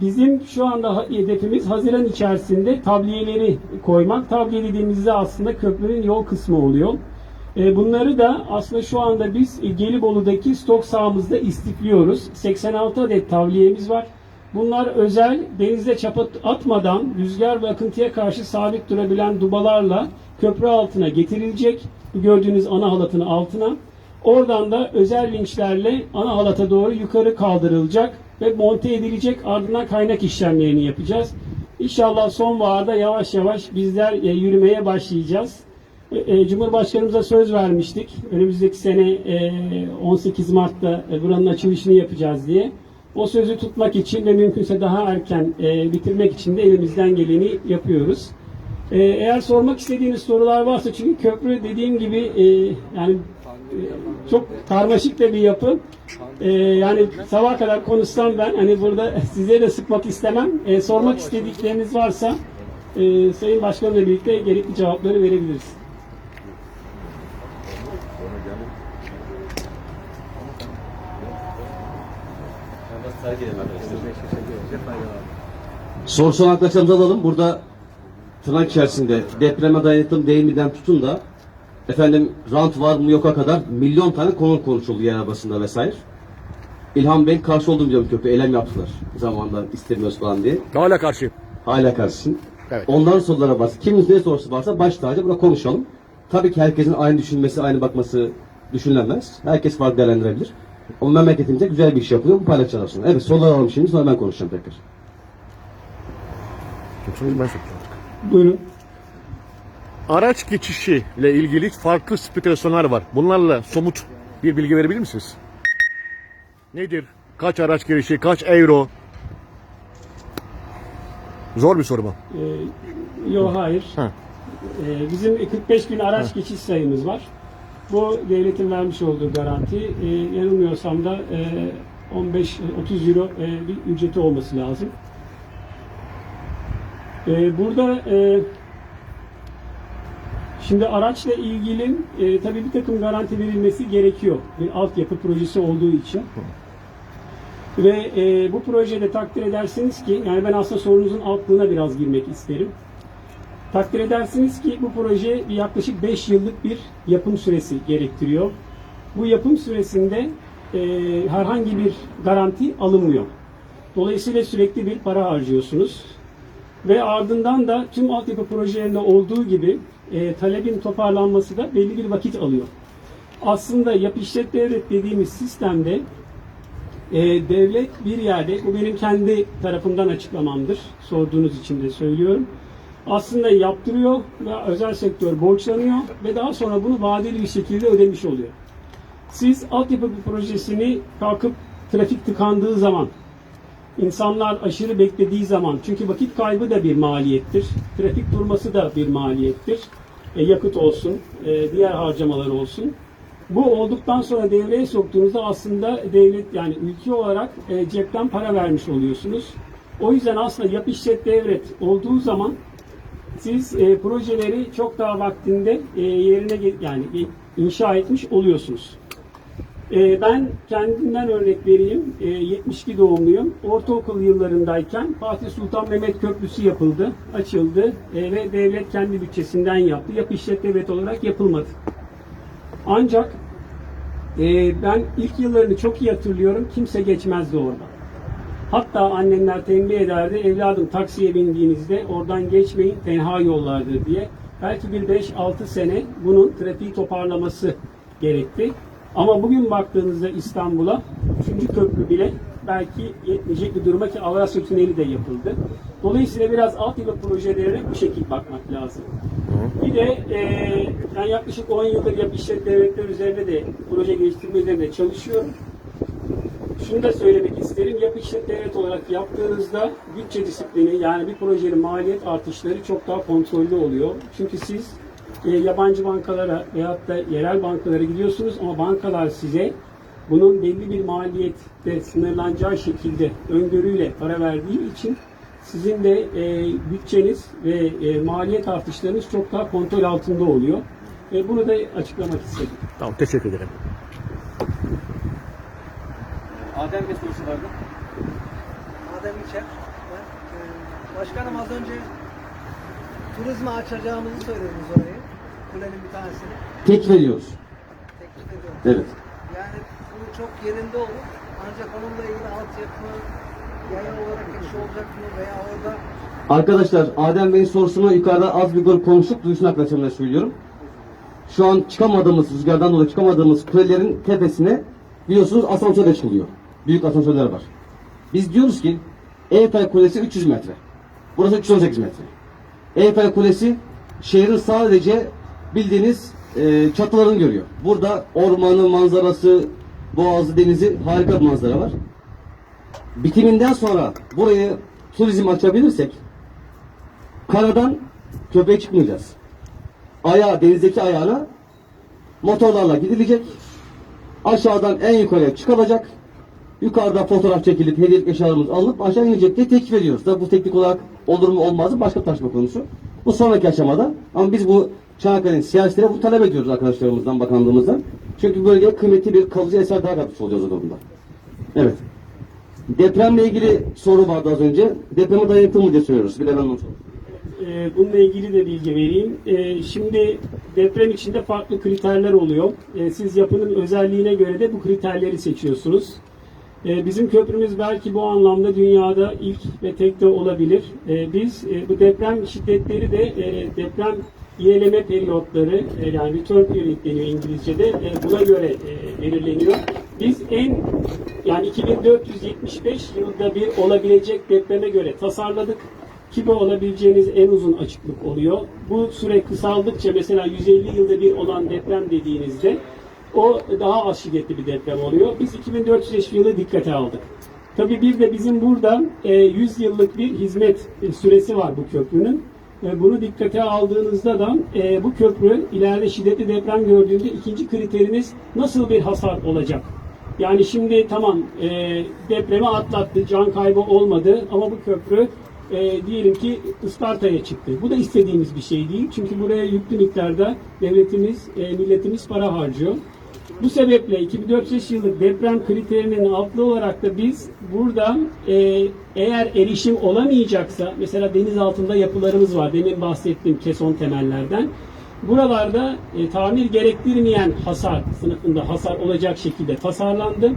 Bizim şu anda hedefimiz Haziran içerisinde tabliyeleri koymak. Tabliye dediğimizde aslında köprünün yol kısmı oluyor. E, Bunları da aslında şu anda biz e, Gelibolu'daki stok sahamızda istifliyoruz. 86 adet tavliyemiz var. Bunlar özel denizde çapa atmadan rüzgar ve akıntıya karşı sabit durabilen dubalarla köprü altına getirilecek. Gördüğünüz ana halatın altına. Oradan da özel vinçlerle ana halata doğru yukarı kaldırılacak ve monte edilecek. Ardından kaynak işlemlerini yapacağız. İnşallah sonbaharda yavaş yavaş bizler e, yürümeye başlayacağız. E, e, Cumhurbaşkanımıza söz vermiştik. Önümüzdeki sene e, 18 Mart'ta buranın açılışını yapacağız diye. O sözü tutmak için ve mümkünse daha erken bitirmek için de elimizden geleni yapıyoruz. E, eğer sormak istediğiniz sorular varsa çünkü köprü dediğim gibi e, yani e, çok karmaşık da bir yapı. E, yani sabah kadar konuşsam ben hani burada size de sıkmak istemem. E, sormak istedikleriniz varsa e, Sayın Başkanımla birlikte gerekli cevapları verebiliriz. Sorusu arkadaşlarımızı alalım. Burada tırnak içerisinde depreme dayanıklı değil miden tutun da efendim rant var mı yoka kadar milyon tane konu konuşuldu yer arabasında vesaire. İlhan Bey karşı olduğunu biliyorum köprü eylem yaptılar zamanında istemiyoruz falan diye. Hala karşıyım. Hala karşısın. Evet. Onların sorulara bas. Kimin ne sorusu varsa baş tacı burada konuşalım. Tabii ki herkesin aynı düşünmesi, aynı bakması düşünülemez. Herkes farklı değerlendirebilir. Ama memleketimizde güzel bir iş yapılıyor. Bu paylaşacağız aslında. Evet sorular alalım şimdi sonra ben konuşacağım tekrar. Ben soracağım. Buyurun. Araç geçişi ile ilgili farklı spekülasyonlar var. Bunlarla somut bir bilgi verebilir misiniz? Nedir? Kaç araç girişi, kaç euro? Zor bir soru bu. E, yok hayır. Ha. E, bizim 45 gün araç geçiş sayımız var. Bu devletin vermiş olduğu garanti. E, yanılmıyorsam da e, 15-30 euro e, bir ücreti olması lazım. E, burada e, şimdi araçla ilgili e, tabii bir takım garanti verilmesi gerekiyor. Bir altyapı projesi olduğu için. Ve e, bu projede takdir edersiniz ki, yani ben aslında sorunuzun altlığına biraz girmek isterim. Takdir edersiniz ki bu proje yaklaşık 5 yıllık bir yapım süresi gerektiriyor. Bu yapım süresinde e, herhangi bir garanti alınmıyor. Dolayısıyla sürekli bir para harcıyorsunuz. Ve ardından da tüm altyapı projelerinde olduğu gibi e, talebin toparlanması da belli bir vakit alıyor. Aslında yap işlet devlet dediğimiz sistemde e, devlet bir yerde, bu benim kendi tarafımdan açıklamamdır, sorduğunuz için de söylüyorum. Aslında yaptırıyor ve özel sektör borçlanıyor ve daha sonra bunu vadeli bir şekilde ödemiş oluyor. Siz altyapı projesini kalkıp trafik tıkandığı zaman, insanlar aşırı beklediği zaman, çünkü vakit kaybı da bir maliyettir, trafik durması da bir maliyettir, E, yakıt olsun, e, diğer harcamalar olsun. Bu olduktan sonra devreye soktuğunuzda aslında devlet yani ülke olarak e, cepten para vermiş oluyorsunuz. O yüzden aslında yap işlet devlet olduğu zaman siz e, projeleri çok daha vaktinde e, yerine yani e, inşa etmiş oluyorsunuz. E, ben kendimden örnek vereyim. E, 72 doğumluyum. Ortaokul yıllarındayken Fatih Sultan Mehmet Köprüsü yapıldı, açıldı e, ve devlet kendi bütçesinden yaptı. Yap işlet devlet olarak yapılmadı. Ancak ben ilk yıllarını çok iyi hatırlıyorum. Kimse geçmezdi orada. Hatta annemler tembih ederdi. Evladım taksiye bindiğinizde oradan geçmeyin tenha yollardır diye. Belki bir 5-6 sene bunun trafiği toparlaması gerekti. Ama bugün baktığınızda İstanbul'a 3. köprü bile belki yetmeyecek bir duruma ki Avrasya Tüneli de yapıldı. Dolayısıyla biraz altyapı projelerine bu şekilde bakmak lazım. Bir de e, ben yaklaşık 10 yıldır yap işlet devletler üzerinde de proje geliştirme üzerinde çalışıyorum. Şunu da söylemek isterim. Yap işlet devlet olarak yaptığınızda bütçe disiplini yani bir projenin maliyet artışları çok daha kontrollü oluyor. Çünkü siz e, yabancı bankalara veyahut da yerel bankalara gidiyorsunuz ama bankalar size bunun belli bir maliyette sınırlanacağı şekilde öngörüyle para verdiği için sizin de e, bütçeniz ve e, maliyet artışlarınız çok daha kontrol altında oluyor. E, bunu da açıklamak istedim. Tamam teşekkür ederim. Adem Bey sorusu vardı. Adem geçer. Ben, e, başkanım az önce turizme açacağımızı söylediniz orayı. Kulenin bir tanesini. Tek veriyoruz. Teklif ediyorum. Evet. Yani bu çok yerinde olur. Ancak onunla ilgili altyapı, yaya olarak iş olacak mı veya orada Arkadaşlar Adem Bey'in sorusunu yukarıda az bir grup konuştuk. Duysun arkadaşlarımla söylüyorum. Şu an çıkamadığımız, rüzgardan dolayı çıkamadığımız kulelerin tepesine biliyorsunuz asansör açılıyor. Büyük asansörler var. Biz diyoruz ki Eyfel Kulesi 300 metre. Burası 318 metre. Eyfel Kulesi şehrin sadece bildiğiniz e, çatılarını görüyor. Burada ormanı, manzarası, boğazı, denizi harika bir manzara var. Bitiminden sonra burayı turizm açabilirsek karadan köpeğe çıkmayacağız. Ayağı, denizdeki ayağına motorlarla gidilecek. Aşağıdan en yukarıya çıkılacak. Yukarıda fotoğraf çekilip hediyelik eşyalarımız alınıp aşağı inecek diye teklif ediyoruz. Tabi bu teknik olarak olur mu olmaz mı başka tartışma konusu. Bu sonraki aşamada ama biz bu Çanakkale'nin siyasetine bu talep ediyoruz arkadaşlarımızdan, bakanlığımızdan. Çünkü bölgeye kıymetli bir kalıcı eser daha katmış olacağız o durumda. Evet. Depremle ilgili soru vardı az önce. Depreme dayanıklı mı diye soruyoruz. Bilemem onu soruyor. Ee, Bununla ilgili de bilgi vereyim. Ee, Şimdi deprem içinde farklı kriterler oluyor. Ee, Siz yapının özelliğine göre de bu kriterleri seçiyorsunuz. Ee, Bizim köprümüz belki bu anlamda dünyada ilk ve tek de olabilir. Ee, Biz e, bu deprem şiddetleri de e, deprem yineleme periyotları e, yani return period deniyor İngilizce'de e, buna göre e, belirleniyor. Biz en yani 2475 yılda bir olabilecek depreme göre tasarladık. Ki bu olabileceğiniz en uzun açıklık oluyor. Bu süre kısaldıkça mesela 150 yılda bir olan deprem dediğinizde o daha az şiddetli bir deprem oluyor. Biz 2405 yılı dikkate aldık. Tabii bir de bizim burada e, 100 yıllık bir hizmet süresi var bu köprünün. Bunu dikkate aldığınızda da e, bu köprü ileride şiddetli deprem gördüğünde ikinci kriteriniz nasıl bir hasar olacak? Yani şimdi tamam e, depremi atlattı, can kaybı olmadı ama bu köprü e, diyelim ki Isparta'ya çıktı. Bu da istediğimiz bir şey değil. Çünkü buraya yüklü miktarda devletimiz, e, milletimiz para harcıyor. Bu sebeple 2004 yıllık deprem kriterinin altlı olarak da biz burada e, eğer erişim olamayacaksa mesela deniz altında yapılarımız var. Demin bahsettiğim keson temellerden. Buralarda e, tamir gerektirmeyen hasar sınıfında hasar olacak şekilde tasarlandı.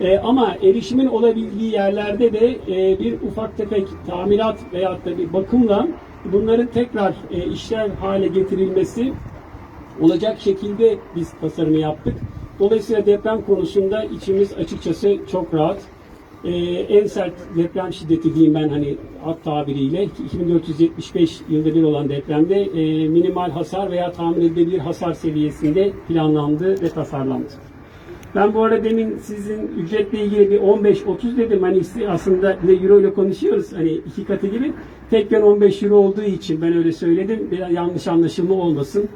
E, ama erişimin olabildiği yerlerde de e, bir ufak tefek tamirat veyahut da bir bakımla bunların tekrar e, işlev hale getirilmesi olacak şekilde biz tasarımı yaptık. Dolayısıyla deprem konusunda içimiz açıkçası çok rahat. Ee, en sert deprem şiddeti diyeyim ben hani at tabiriyle 2475 yılda bir olan depremde e, minimal hasar veya tahmin edilebilir hasar seviyesinde planlandı ve tasarlandı. Ben bu arada demin sizin ücretle ilgili bir 15-30 dedim. Hani aslında ne euro ile konuşuyoruz. Hani iki katı gibi. Tek yön 15 euro olduğu için ben öyle söyledim. Biraz yanlış anlaşılma olmasın.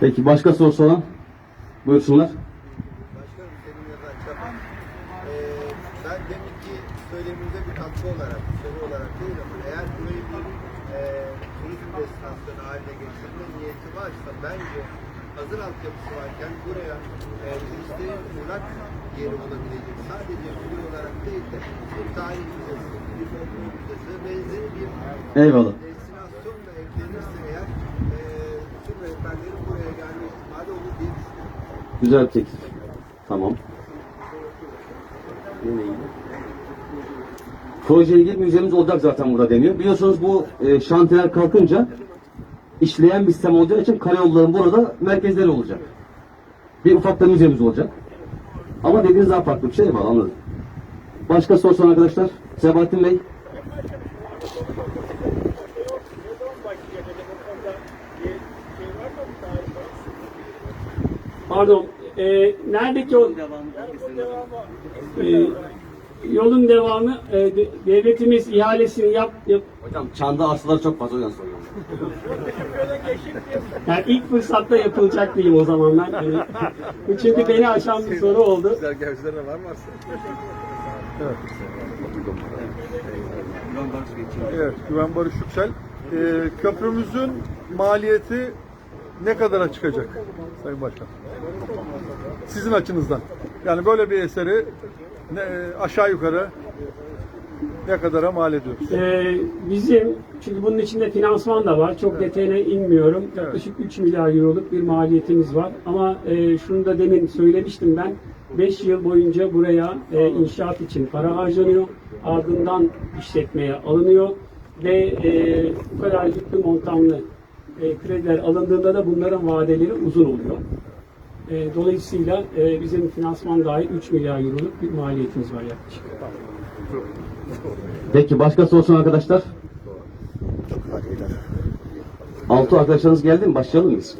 Peki başka sorusu olan? Buyursunlar. Başkanım senin ya da Çapan. Ee, ben demin ki söylemimize bir katkı olarak, soru olarak değil ama eğer burayı bir e, turizm destinasyonu haline getirme niyeti varsa bence hazır altyapısı varken buraya e, turistlerin uğrak yeri olabilecek sadece kule olarak değil de bir tarih müzesi, bir folklor müzesi benzeri bir Eyvallah. destinasyonla eklenirse eğer e, tüm rehberlerin buraya gelme ihtimali olur diye düşünüyorum. Güzel teklif. Tamam. Yine iyi. Proje ilgili müzemiz olacak zaten burada deniyor. Biliyorsunuz bu e, şantiyeler kalkınca işleyen bir sistem olacağı için karayolların burada merkezleri olacak. Bir ufak da müzemiz olacak. Ama dediğiniz daha farklı bir şey var anladım. Başka sorsan arkadaşlar. Sebahattin Bey. Pardon. E, neredeki o e, yolun devamı e, de- devletimiz ihalesini yap, yap Hocam çanda arsaları çok fazla yüzden soruyorum. yani ilk fırsatta yapılacak diyeyim o zaman ben. Yani, bu çünkü beni aşan bir soru oldu. Güzel gençlerine var mı? Evet, Güven Barış Yüksel. Ee, köprümüzün maliyeti ne kadara çıkacak Sayın Başkan? Sizin açınızdan. Yani böyle bir eseri ne, aşağı yukarı ne kadara mal ediyoruz? Ee, bizim, çünkü bunun içinde finansman da var. Çok detayına inmiyorum. Yaklaşık 3 milyar euroluk bir maliyetimiz var. Ama e, şunu da demin söylemiştim ben. 5 yıl boyunca buraya e, inşaat için para harcanıyor. Ardından işletmeye alınıyor. Ve e, bu kadar yüklü montanlı e, krediler alındığında da bunların vadeleri uzun oluyor. E, dolayısıyla e, bizim finansman dahil 3 milyar euroluk bir maliyetimiz var yaklaşık. Peki başka sorsun arkadaşlar? Altı arkadaşlarınız geldi mi? Başlayalım mıyız?